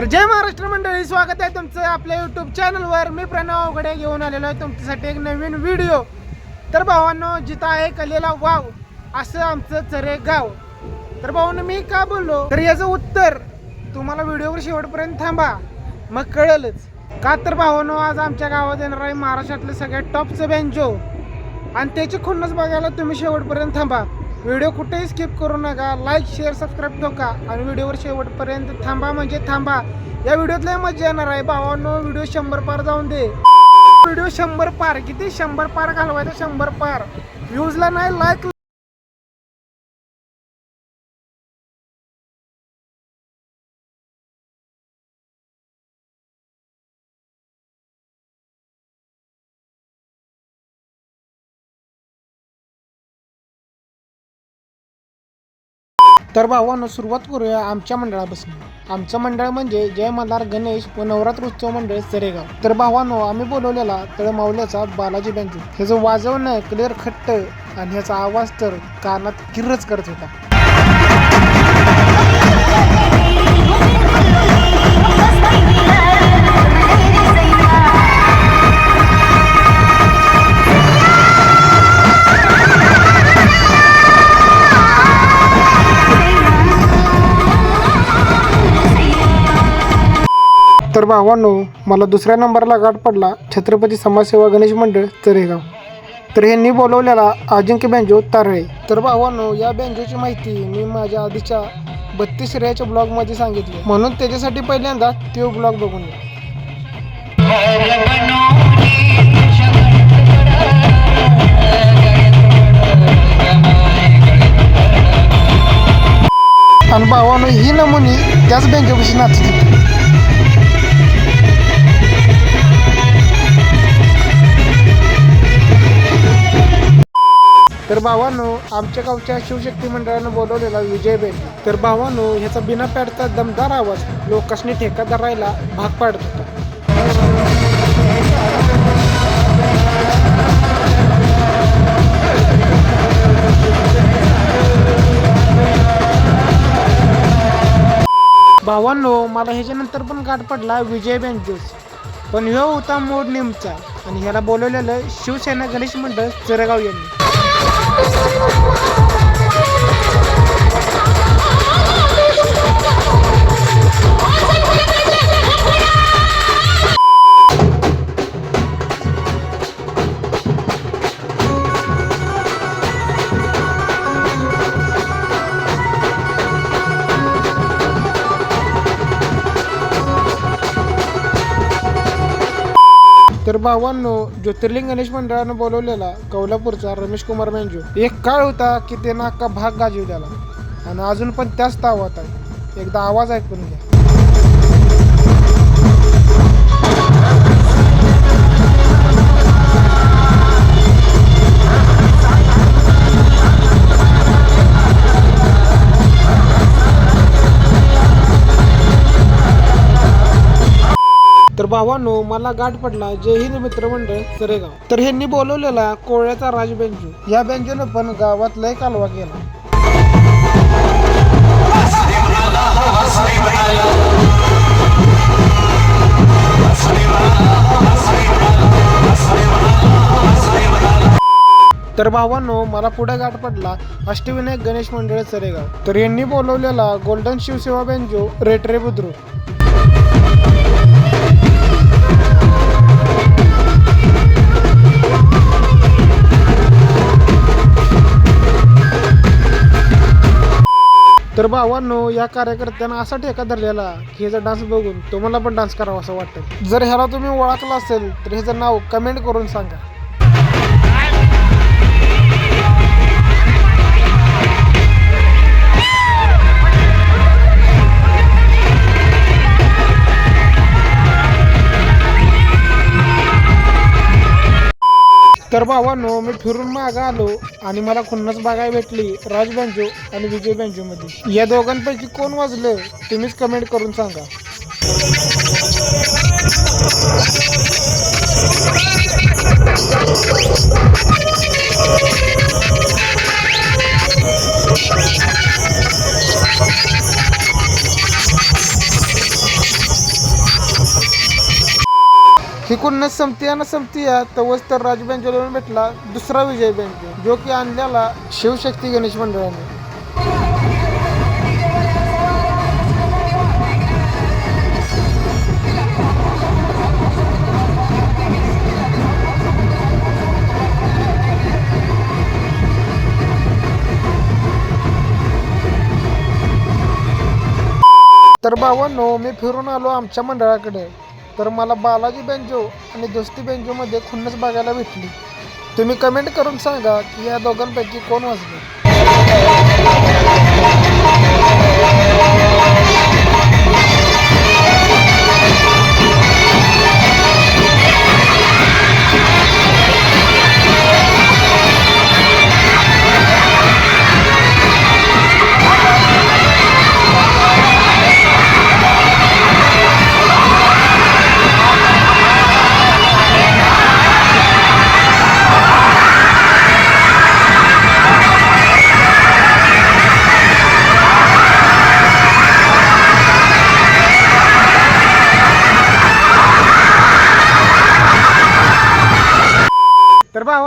तर जय महाराष्ट्र मंडळी स्वागत आहे तुमचं आपल्या युट्यूब चॅनलवर मी प्रणव अवघडे घेऊन आलेलो आहे तुमच्यासाठी एक नवीन व्हिडिओ तर भावांनो जिथं आहे कलेला वाव असं आमचं चरे गाव. तर भावांनो मी का बोललो? तर याचं उत्तर तुम्हाला व्हिडिओवर शेवटपर्यंत थांबा. मग कळलंच. का तर भावांनो आज आमच्या गावात येणार आहे महाराष्ट्रातलं सगळ्यात टॉपचं बँजो आणि त्याची खुन्नस बघायला तुम्ही शेवटपर्यंत थांबा. व्हिडिओ कुठेही स्किप करू नका. लाईक शेअर सबस्क्राईब ठोका आणि व्हिडिओवर शेवटपर्यंत थांबा म्हणजे थांबा. या व्हिडिओतला मजा येणार आहे. भावांनो व्हिडिओ शंभर पार जाऊन दे. व्हिडिओ शंभर पार. किती शंभर पार घालवायचं शंभर पार? व्ह्यूजला नाही लाईक तर भावानं सुरुवात करूया आमच्या मंडळापासून. आमचं मंडळ म्हणजे जय मल्हार गणेश व नवरात्र उत्सव मंडळ सरेगाव. तर भावानो आम्ही बोलवलेला तळमावल्याचा बालाजी बँजू ह्याचं वाजवणं क्लिअर खट्ट आणि ह्याचा आवाज तर कानात किर्रच करत होता. तर भावांनो मला दुसऱ्या नंबरला गाठ पडला. छत्रपती समाजसेवा गणेश मंडळ तरेगाव. तर ह्यांनी बोलवलेला अजिंक्य बँजो तारळे. तर भावांनो या बँजोची माहिती मी माझ्या आधीच्या बत्तीस रेच्या ब्लॉगमध्ये सांगितली. म्हणून त्याच्यासाठी पहिल्यांदा तो ब्लॉग बघून घ्या. आणि भावानं ही नमुनी त्याच बँकेपाशी नाचली तर भावानो आमच्या गावच्या शिवशक्ती मंडळानं बोलवलेला विजय बेन. तर भावानो ह्याचा बिना पॅडचा दमदार आवाज लोकांनी ठेका धरायला भाग पाडत होता. भावांनो मला ह्याच्यानंतर पण गाठ पडला विजय बँजोस पण ह्यो होता मोड नेमचा. आणि ह्याला बोलवलेलं शिवसेना गणेश मंडळ चरेगाव यांनी. भावांनो ज्योतिर्लिंग गणेश मंडळानं बोलवलेला कौलापूरचा रमेश कुमार बँजो एक काळ होता की त्यानं अख्खा भाग गाजवलेला. आणि अजून पण त्याच तावात आहे. एकदा आवाज ऐकून घ्या. तर भावानो मला गाठ पडला. जय हिंद मित्र मंडळ सरेगाव. तर ह्यांनी बोलवलेला कोळ्याचा राज बेंजू या बेंजूनं पण गावात लय कालवा केला. तर भावांनो मला पुढे गाठ पडला अष्टविनायक गणेश मंडळ सरेगाव. तर यांनी बोलवलेला गोल्डन शिवसेवा बेंजो रेटरे बुद्रुक. तर भावांनो या कार्यकर्त्यांना असा ठेका धरलेला की ह्याचा डान्स बघून तुम्हाला पण डान्स करावा असं वाटतं. जर ह्याला तुम्ही ओळखला असेल तर ह्याचं नाव कमेंट करून सांगा. तर भावानो मी फिरून मागं आलो आणि मला खुन्नस बघायला भेटली राज बँजो आणि विजय बँजो मध्ये या दोघांपैकी कोण वाजलं तुम्हीच कमेंट करून सांगा. खुन्नस संपतीया ना संपतीया तवच तर राज बेंजोला भेटला दुसरा विजय बँक जो की आणलेला शिवशक्ती गणेश मंडळाने. तर भावांनो मी फिरून आलो आमच्या मंडळाकडे. तर मला बालाजी बेंजो आणि दोस्ती बेंजोमध्ये खुन्नस बघायला भेटली. तुम्ही कमेंट करून सांगा की या दोघांपैकी कोण वाजले?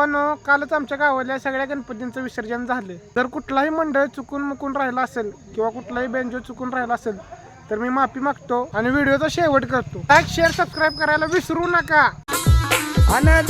भावांनो कालच आमच्या गावातल्या सगळ्या गणपतींचं विसर्जन झालं. जर कुठलाही मंडळ चुकून मुकून राहिला असेल किंवा कुठलाही बेंजो चुकून राहिला असेल तर मी माफी मागतो आणि व्हिडिओचा शेवट करतो. लाईक शेअर सबस्क्राईब करायला विसरू नका. आणि